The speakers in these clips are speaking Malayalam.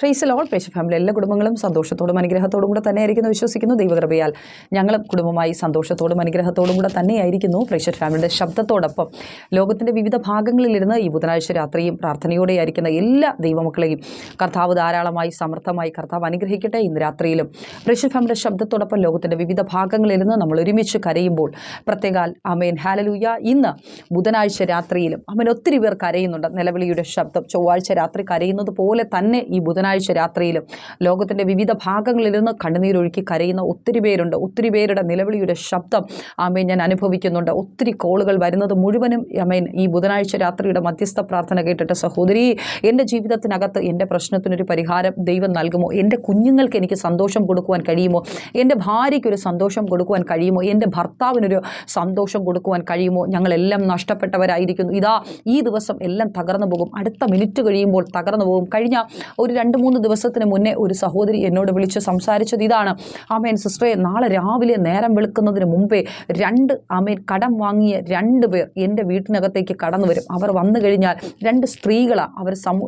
ഫ്രേസ് ലോൾ പേശ ഫാമിലി എല്ലാ കുടുംബങ്ങളും സന്തോഷത്തോടും അനുഗ്രഹത്തോടും കൂടെ തന്നെയായിരിക്കുന്നു വിശ്വസിക്കുന്നു ദൈവകൃപയാൽ. ഞങ്ങളും കുടുംബമായി സന്തോഷത്തോടും അനുഗ്രഹത്തോടും കൂടെ തന്നെയായിരിക്കുന്നു പ്രേഷർ ഫാമിലിയുടെ ശബ്ദത്തോടൊപ്പം. ലോകത്തിന്റെ വിവിധ ഭാഗങ്ങളിലിരുന്ന് ഈ ബുധനാഴ്ച രാത്രിയും പ്രാർത്ഥനയോടെ ആയിരിക്കുന്ന എല്ലാ ദൈവമക്കളെയും കർത്താവ് ധാരാളമായി സമർത്ഥമായി കർത്താവ് അനുഗ്രഹിക്കട്ടെ ഇന്ന് രാത്രിയിലും. പ്രേഷർ ഫാമിലിയുടെ ശബ്ദത്തോടൊപ്പം ലോകത്തിന്റെ വിവിധ ഭാഗങ്ങളിലിരുന്ന് നമ്മൾ ഒരുമിച്ച് കരയുമ്പോൾ പ്രത്യേകാൽ അമേൻ ഹാലലൂയ ഇന്ന് ബുധനാഴ്ച രാത്രിയിലും അമേൻ ഒത്തിരി പേർ കരയുന്നുണ്ട്. നിലവിളിയുടെ ശബ്ദം ചൊവ്വാഴ്ച രാത്രി കരയുന്നത് പോലെ തന്നെ ഈ ബുധനാഴ്ച രാത്രിയിലും ലോകത്തിന്റെ വിവിധ ഭാഗങ്ങളിൽ നിന്ന് കണ്ണുനീരൊഴുക്കി കരയുന്ന ഒത്തിരി പേരുണ്ട്. ഒത്തിരി പേരുടെ നിലവിളിയുടെ ശബ്ദം ആമേൻ ഞാൻ അനുഭവിക്കുന്നുണ്ട്. ഒത്തിരി കോളുകൾ വരുന്നത് മുഴുവനും അമേൻ ഈ ബുധനാഴ്ച രാത്രിയുടെ മധ്യസ്ഥ പ്രാർത്ഥന കേട്ടിട്ട് സഹോദരി എന്റെ ജീവിതത്തിനകത്ത് എന്റെ പ്രശ്നത്തിനൊരു പരിഹാരം ദൈവം നൽകുമോ? എന്റെ കുഞ്ഞുങ്ങൾക്ക് എനിക്ക് സന്തോഷം കൊടുക്കുവാൻ കഴിയുമോ? എന്റെ ഭാര്യയ്ക്കൊരു സന്തോഷം കൊടുക്കുവാൻ കഴിയുമോ? എന്റെ ഭർത്താവിനൊരു സന്തോഷം കൊടുക്കുവാൻ കഴിയുമോ? ഞങ്ങളെല്ലാം നഷ്ടപ്പെട്ടവരായിരിക്കുന്നു. ഇതാ ഈ ദിവസം എല്ലാം തകർന്നു പോകും. അടുത്ത മിനിറ്റ് കഴിയുമ്പോൾ തകർന്നു പോകും. കഴിഞ്ഞ ഒരു രണ്ട് മൂന്ന് ദിവസത്തിന് മുന്നേ ഒരു സഹോദരി എന്നോട് വിളിച്ച് സംസാരിച്ചത് ഇതാണ്. ആമേൻ സിസ്റ്ററെ നാളെ രാവിലെ നേരം വെളുക്കുന്നതിന് മുമ്പേ രണ്ട് ആമേൻ കടം വാങ്ങിയ രണ്ട് പേർ എന്റെ വീട്ടിനകത്തേക്ക് കടന്നു വരും. അവർ വന്നു കഴിഞ്ഞാൽ രണ്ട് സ്ത്രീകളാണ് അവർ സമൂ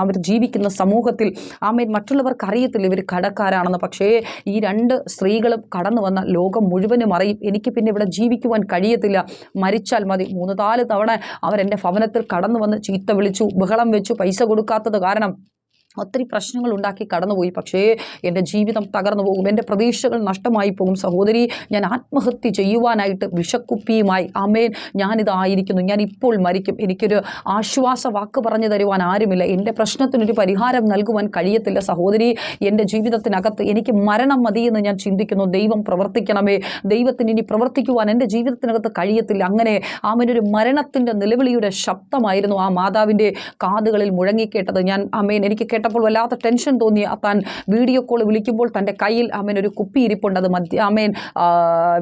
അവർ ജീവിക്കുന്ന സമൂഹത്തിൽ. ആമേൻ മറ്റുള്ളവർക്ക് അറിയത്തില്ല ഇവർ കടക്കാരാണെന്ന്. പക്ഷേ ഈ രണ്ട് സ്ത്രീകളും കടന്നു വന്ന ലോകം മുഴുവനും അറിയും. എനിക്ക് പിന്നെ ഇവിടെ ജീവിക്കുവാൻ കഴിയത്തില്ല. മരിച്ചാൽ മതി. മൂന്ന് നാല് തവണ അവരെന്റെ ഭവനത്തിൽ കടന്നു വന്ന് ചീത്ത വിളിച്ചു ബഹളം വെച്ചു പൈസ കൊടുക്കാത്തത് കാരണം ഒത്തിരി പ്രശ്നങ്ങൾ ഉണ്ടാക്കി കടന്നുപോയി. പക്ഷേ എന്റെ ജീവിതം തകർന്നു പോകും. എന്റെ പ്രതീക്ഷകൾ നഷ്ടമായി പോകും. സഹോദരി ഞാൻ ആത്മഹത്യ ചെയ്യുവാനായിട്ട് വിഷക്കുപ്പിയുമായി. അമേൻ ഞാനിതായിരിക്കുന്നു ഞാൻ ഇപ്പോൾ മരിക്കും. എനിക്കൊരു ആശ്വാസ വാക്ക് പറഞ്ഞു തരുവാൻ ആരുമില്ല. എന്റെ പ്രശ്നത്തിനൊരു പരിഹാരം നൽകുവാൻ കഴിയത്തില്ല. സഹോദരി എന്റെ ജീവിതത്തിനകത്ത് എനിക്ക് മരണം മതിയെന്ന് ഞാൻ ചിന്തിക്കുന്നു. ദൈവം പ്രവർത്തിക്കണമേ. ദൈവത്തിന് ഇനി പ്രവർത്തിക്കുവാൻ എന്റെ ജീവിതത്തിനകത്ത് കഴിയത്തില്ല. അങ്ങനെ ആമേനൊരു മരണത്തിന്റെ നിലവിളിയുടെ ശബ്ദമായിരുന്നു ആ മാതാവിന്റെ കാതുകളിൽ മുഴങ്ങിക്കേട്ടത്. ഞാൻ അമേൻ എനിക്ക് കേട്ടപ്പോൾ വല്ലാത്ത ടെൻഷൻ തോന്നി താൻ വീഡിയോ കോൾ വിളിക്കുമ്പോൾ തന്റെ കയ്യിൽ അമേൻ ഒരു കുപ്പി ഇരിപ്പുണ്ട് അത് മദ്യ അമ്മേൻ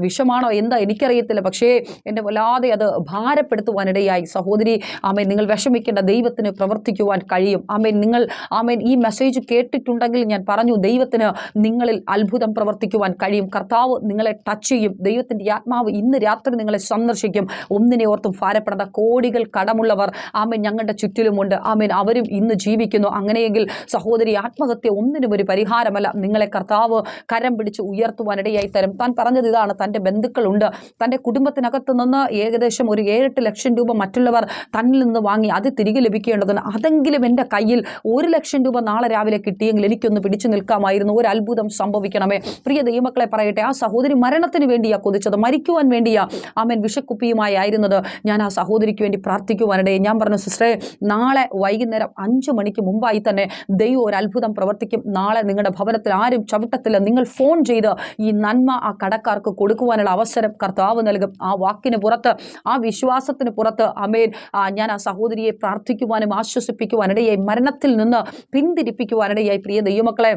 വിഷമാണോ? എന്താ? എനിക്കറിയത്തില്ല. പക്ഷേ എന്റെ വല്ലാതെ അത് ഭാരപ്പെടുത്തുവാനിടയായി. സഹോദരി അമ്മേൻ നിങ്ങൾ വിഷമിക്കേണ്ട. ദൈവത്തിന് പ്രവർത്തിക്കുവാൻ കഴിയും. അമ്മേൻ നിങ്ങൾ അമ്മേൻ ഈ മെസ്സേജ് കേട്ടിട്ടുണ്ടെങ്കിൽ ഞാൻ പറഞ്ഞു ദൈവത്തിന് നിങ്ങളിൽ അത്ഭുതം പ്രവർത്തിക്കുവാൻ കഴിയും. കർത്താവ് നിങ്ങളെ ടച്ച് ചെയ്യും. ദൈവത്തിന്റെ ആത്മാവ് ഇന്ന് രാത്രി നിങ്ങളെ സന്ദർശിക്കും. ഒന്നിനെ ഓർത്തും ഭാരപ്പെടാത്ത കോടികൾ കടമുള്ളവർ ആമേൻ ഞങ്ങളുടെ ചുറ്റിലുമുണ്ട്. ആമേൻ അവരും ഇന്ന് ജീവിക്കുന്നു. അങ്ങനെയെങ്കിൽ സഹോദരി ആത്മഹത്യ ഒന്നിനും ഒരു പരിഹാരമല്ല. നിങ്ങളെ കർത്താവ് കരം പിടിച്ച് ഉയർത്തുവാനിടയായി തരും. താൻ പറഞ്ഞത് ഇതാണ്. തന്റെ ബന്ധുക്കളുണ്ട്. തന്റെ കുടുംബത്തിനകത്ത് നിന്ന് ഏകദേശം ഒരു ഏഴെട്ട് ലക്ഷം രൂപ മറ്റുള്ളവർ തന്നിൽ നിന്ന് വാങ്ങി അത് തിരികെ ലഭിക്കേണ്ടതാണ് അതെങ്കിലും എന്റെ കയ്യിൽ ഒരു ലക്ഷം രൂപ നാളെ രാവിലെ കിട്ടിയെങ്കിൽ എനിക്കൊന്ന് പിടിച്ചു നിൽക്കാമായിരുന്നു. ഒരു അത്ഭുതം സംഭവിക്കണമേ. പ്രിയ ദൈവമക്കളെ പറയട്ടെ ആ സഹോദരി മരണത്തിന് വേണ്ടിയാ കൊതിച്ചത്. മരിക്കുവാൻ വേണ്ടിയാ ആമൻ വിഷക്കുപ്പിയുമായി ആയിരുന്നത്. ഞാൻ ആ സഹോദരിക്ക് വേണ്ടി പ്രാർത്ഥിക്കുവാനിടയെ ഞാൻ പറഞ്ഞു സിസ്റ്ററെ നാളെ വൈകുന്നേരം അഞ്ച് മണിക്ക് മുമ്പായി തന്നെ ദൈവം ഒരു അത്ഭുതം പ്രവർത്തിക്കും. നാളെ നിങ്ങളുടെ ഭവനത്തിൽ ആരും ചവിട്ടത്തില്ല. നിങ്ങൾ ഫോൺ ചെയ്ത് ഈ നന്മ ആ കടക്കാർക്ക് കൊടുക്കുവാനുള്ള അവസരം കർത്താവ് നൽകും. ആ വാക്കിന് പുറത്ത് ആ വിശ്വാസത്തിന് പുറത്ത് അമേൻ ഞാൻ ആ സഹോദരിയെ പ്രാർത്ഥിക്കുവാനും ആശ്വസിപ്പിക്കുവാനിടയായി മരണത്തിൽ നിന്ന് പിന്തിരിപ്പിക്കുവാനിടയായി പ്രിയ ദൈവമക്കളെ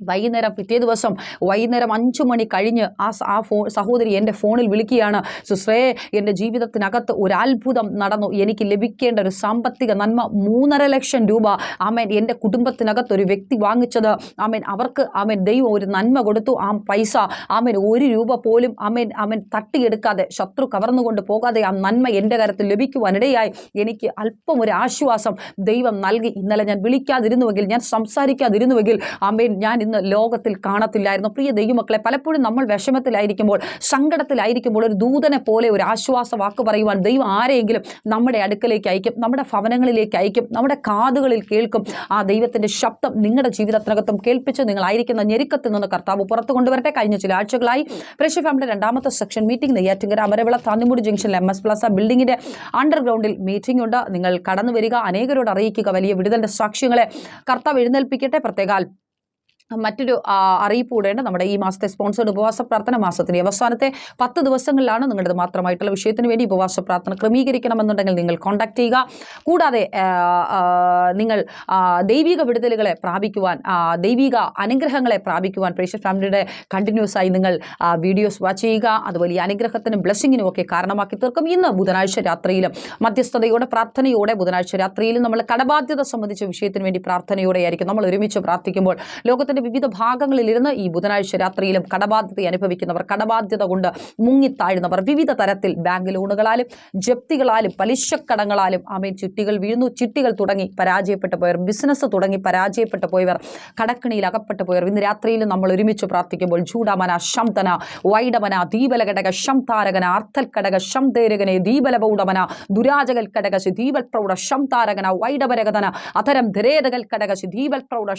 വൈകുന്നേരം പിറ്റേ ദിവസം വൈകുന്നേരം അഞ്ചു മണി കഴിഞ്ഞ് ആ ആ ഫോ സഹോദരി എന്റെ ഫോണിൽ വിളിക്കുകയാണ് സുശ്രേ എന്റെ ജീവിതത്തിനകത്ത് ഒരു അത്ഭുതം നടന്നു. എനിക്ക് ലഭിക്കേണ്ട ഒരു സാമ്പത്തിക നന്മ മൂന്നര ലക്ഷം രൂപ ആമേൻ എന്റെ കുടുംബത്തിനകത്ത് ഒരു വ്യക്തി വാങ്ങിച്ചത്. ആമേൻ അവർക്ക് ആമേൻ ദൈവം ഒരു നന്മ കൊടുത്തു. ആ പൈസ ആമേൻ ഒരു രൂപ പോലും ആമേൻ ആമേൻ തട്ടിയെടുക്കാതെ ശത്രു കവർന്നുകൊണ്ട് പോകാതെ ആ നന്മ എന്റെ കരത്തിൽ ലഭിക്കുവാനിടയായി. എനിക്ക് അല്പം ഒരു ആശ്വാസം ദൈവം നൽകി. ഇന്നലെ ഞാൻ വിളിക്കാതിരുന്നുവെങ്കിൽ ഞാൻ സംസാരിക്കാതിരുന്നുവെങ്കിൽ ആമേൻ ഞാൻ ഇന്ന് ലോകത്തിൽ കാണത്തില്ലായിരുന്നു. പ്രിയ ദൈവമക്കളെ പലപ്പോഴും നമ്മൾ വിഷമത്തിലായിരിക്കുമ്പോൾ സങ്കടത്തിലായിരിക്കുമ്പോൾ ഒരു ദൂതനെ പോലെ ഒരു ആശ്വാസ വാക്ക് പറയുവാൻ ദൈവം ആരെയെങ്കിലും നമ്മുടെ അടുക്കലേക്ക് അയക്കും നമ്മുടെ ഭവനങ്ങളിലേക്ക് അയക്കും നമ്മുടെ കാതുകളിൽ കേൾക്കും. ആ ദൈവത്തിന്റെ ശബ്ദം നിങ്ങളുടെ ജീവിതത്തിനകത്തും കേൾപ്പിച്ച് നിങ്ങളായിരിക്കുന്ന ഞെരുക്കത്തിൽ നിന്ന് കർത്താവ് പുറത്തു കൊണ്ടുവരട്ടെ. കഴിഞ്ഞ ചില ആഴ്ചകളായി പ്രേക്ഷ ഫാമിലി രണ്ടാമത്തെ സെക്ഷൻ മീറ്റിംഗ് നെയ്യാറ്റിങ്കര അമരവിള താന്നിമൂടി ജംഗ്ഷനിൽ എം എസ് പ്ലസ ബിൽഡിങ്ങിന്റെ അണ്ടർഗ്രൗണ്ടിൽ മീറ്റിംഗ് ഉണ്ട്. നിങ്ങൾ കടന്നു വരിക അനേകരോട് അറിയിക്കുക വലിയ വിടുതലിന്റെ സാക്ഷ്യങ്ങളെ കർത്താവ് എഴുന്നേൽപ്പിക്കട്ടെ. പ്രത്യേകാൽ മറ്റൊരു അറിയിപ്പ് കൂടെയുണ്ട് നമ്മുടെ ഈ മാസത്തെ സ്പോൺസേഡ് ഉപവാസ പ്രാർത്ഥന മാസത്തിന് അവസാനത്തെ പത്ത് ദിവസങ്ങളിലാണ് നിങ്ങളുടെ മാത്രമായിട്ടുള്ള വിഷയത്തിന് വേണ്ടി ഉപവാസ പ്രാർത്ഥന ക്രമീകരിക്കണമെന്നുണ്ടെങ്കിൽ നിങ്ങൾ കോൺടാക്ട് ചെയ്യുക. കൂടാതെ നിങ്ങൾ ദൈവിക വിടുതലുകളെ പ്രാപിക്കുവാൻ ദൈവിക അനുഗ്രഹങ്ങളെ പ്രാപിക്കുവാൻ പ്രേക്ഷ ഫാമിലിയുടെ കണ്ടിന്യൂസ് ആയി നിങ്ങൾ വീഡിയോസ് വാച്ച് ചെയ്യുക. അതുപോലെ ഈ അനുഗ്രഹത്തിനും ബ്ലെസ്സിങ്ങിനും ഒക്കെ കാരണമാക്കി തീർക്കും. ഇന്ന് ബുധനാഴ്ച രാത്രിയിലും മധ്യസ്ഥതയോടെ പ്രാർത്ഥനയോടെ ബുധനാഴ്ച രാത്രിയിലും നമ്മൾ കടബാധ്യത സംബന്ധിച്ച വിഷയത്തിന് വേണ്ടി പ്രാർത്ഥനയോടെ ആയിരിക്കും നമ്മൾ ഒരുമിച്ച് പ്രാർത്ഥിക്കുമ്പോൾ ലോകത്തിന്റെ ലോകത്തിന്റെ വിവിധ ഭാഗങ്ങളിലിരുന്ന് ഈ ബുധനാഴ്ച രാത്രിയിലും കടബാധ്യത അനുഭവിക്കുന്നവർ കടബാധ്യത കൊണ്ട് മുങ്ങിത്താഴുന്നവർ വിവിധ തരത്തിൽ ബാങ്ക് ലോണുകളാലും ജപ്തികളാലും പലിശക്കടങ്ങളാലും അമേ ചിട്ടികൾ വീഴുന്നു. ചിട്ടികൾ തുടങ്ങി പരാജയപ്പെട്ടു പോയവർ ബിസിനസ് തുടങ്ങി പരാജയപ്പെട്ടു പോയവർ കടക്കിണിയിൽ അകപ്പെട്ടു പോയവർ. ഇന്ന് രാത്രിയിലും നമ്മൾ ഒരുമിച്ച് പ്രാർത്ഥിക്കുമ്പോൾ ചൂടാമന ശംതന വൈഡമന ദീപലഘടക ശംതാരകന അർത്ഥൽക്കടക ശംതേരകനെ ദീപലപൗഡമന ദുരാജകൽ കടകശി ദീപൽ പ്രൗഢ ശംതാരകന വൈഡവരകതന അധരം ധരേതകൽ കടകശി ദീപൽ പ്രൗഢ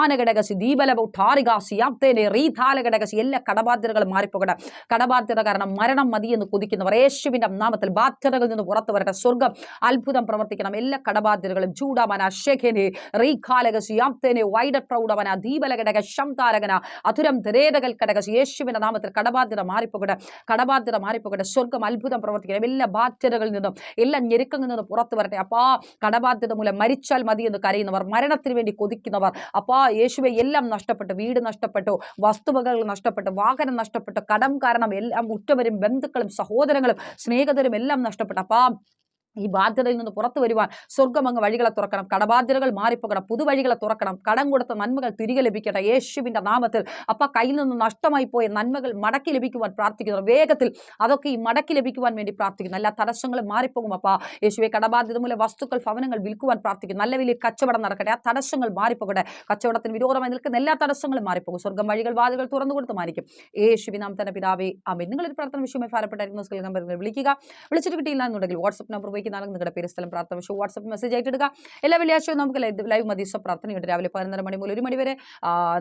ശംതാരകന അധാനഘടകശി ദീപലപൗഠാരികാശി യാപ്തേനെ റീധാലഘടകശി എല്ലാ കടബാധ്യതകളും മാറിപ്പോകട്ടെ. കടബാധ്യത കാരണം മരണം മതിയെന്ന് കൊതിക്കുന്നവർ യേശുവിന്റെ നാമത്തിൽ ബാധ്യതകളിൽ നിന്ന് പുറത്തു വരട്ടെ. സ്വർഗം അത്ഭുതം പ്രവർത്തിക്കണം. എല്ലാ കടബാധ്യതകളും ചൂടാമന ശേഖനെ റീഖാലകശി യാപ്തേനെ വൈഡ പ്രൗഢവന ദീപലഘടക ശംതാരകന അധുരം ധരേതകൽ കടകശി യേശുവിന്റെ നാമത്തിൽ കടബാധ്യത മാറിപ്പോകട്ടെ. കടബാധ്യത മാറിപ്പോകട്ടെ. സ്വർഗം അത്ഭുതം പ്രവർത്തിക്കണം. എല്ലാ ബാധ്യതകളിൽ നിന്നും എല്ലാ ഞെരുക്കങ്ങളിൽ നിന്നും പുറത്തു വരട്ടെ. അപ്പാ കടബാധ്യത മൂലം മരിച്ചാൽ മതി എന്ന് കരയുന്നവർ മരണത്തിന് വേണ്ടി കൊതിക്കുന്നവർ അപ്പാ യേശുവെ എല്ലാം നഷ്ടപ്പെട്ടു. വീട് നഷ്ടപ്പെട്ടു. വസ്തുവകകൾ നഷ്ടപ്പെട്ടു. വാഹനം നഷ്ടപ്പെട്ടു. കടം കാരണം എല്ലാം ഉറ്റവരും ബന്ധുക്കളും സഹോദരങ്ങളും സ്നേഹിതരും എല്ലാം നഷ്ടപ്പെട്ടു. അപ്പാ ഈ ബാധ്യതയിൽ നിന്ന് പുറത്തു വരുവാൻ സ്വർഗം അങ്ങ് വഴികളെ തുറക്കണം. കടബാധ്യതകൾ മാറിപ്പോകണം. പുതുവഴികളെ തുറക്കണം. കടം കൊടുത്ത നന്മകൾ തിരികെ ലഭിക്കട്ടെ. യേശുവിന്റെ നാമത്തിൽ അപ്പ കയ്യിൽ നിന്ന് നഷ്ടമായി പോയ നന്മകൾ മടക്കി ലഭിക്കുവാൻ പ്രാർത്ഥിക്കുന്നു. വേഗത്തിൽ അതൊക്കെ ഈ മടക്കി ലഭിക്കുവാൻ വേണ്ടി പ്രാർത്ഥിക്കുന്നു. എല്ലാ തടസ്സങ്ങളും മാറിപ്പോകും അപ്പ. യേശുവെ കടബാധ്യത മൂലം വസ്തുക്കൾ ഭവനങ്ങൾ വിൽക്കുവാൻ പ്രാർത്ഥിക്കുന്നു. നല്ല വലിയ കച്ചവടം നടക്കട്ടെ. ആ തടസ്സങ്ങൾ മാറിപ്പോകട്ടെ. കച്ചവടത്തിന് വിരോധമായി നിൽക്കുന്ന എല്ലാ തടസ്സങ്ങളും മാറിപ്പോകും. സ്വർഗം വഴികൾ വാതികൾ തുറന്നു കൊടുത്ത് മാനിക്കും യേശുവി നാം തന്നെ പിതാവേ അമ്മ നിങ്ങളൊരു പ്രാർത്ഥന വിഷയമായി നമ്പർ വിളിക്കുക. വിളിച്ചിട്ട് കിട്ടിയില്ല എന്നുണ്ടെങ്കിൽ വാട്സ്ആപ്പ് നമ്പർ ഉപയോഗിക്കുന്ന നിങ്ങളുടെ പേര് സ്ഥലം പ്രാർത്ഥന വിഷയം വാട്സപ്പ് മെസ്സേജ് ആയിട്ട് എടുക്കുക എല്ലാ വെള്ളിയാഴ്ചയും നമുക്ക് ലൈവ് മതീസ പ്രാർത്ഥനയുണ്ട്. രാവിലെ പതിനൊന്നര മണി മുതൽ ഒരു മണി വരെ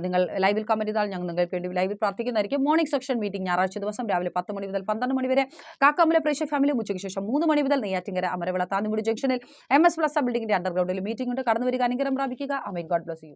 നിങ്ങൾ ലൈവിൽ കമന്റ് ചെയ്താൽ ഞങ്ങൾ നിങ്ങൾക്ക് വേണ്ടി ലൈവിൽ പ്രാർത്ഥിക്കുന്നതായിരിക്കും. മോർണിംഗ് സെക്ഷൻ മീറ്റിംഗ് ഞായറാഴ്ച ദിവസം രാവിലെ പത്ത് മണി മുതൽ പന്ത്രണ്ട് മണി വരെ. കാക്കാമല പ്രേക്ഷ ഫാമിലി ഉച്ചയ്ക്ക് ശേഷം മൂന്ന് മണി മുതൽ നെയ്യാറ്റിങ്കര അമരവിള താന്നിമുടി ജംഗ്ഷനിൽ എം എസ് പ്ലസ് ബിൽഡിംഗിന്റെ അണ്ടർഗ്രൗണ്ടിൽ മീറ്റിംഗ് ഉണ്ട്. കടന്നു വരിക അനുഗ്രഹം പ്രാപിക്കുക. Amen God bless you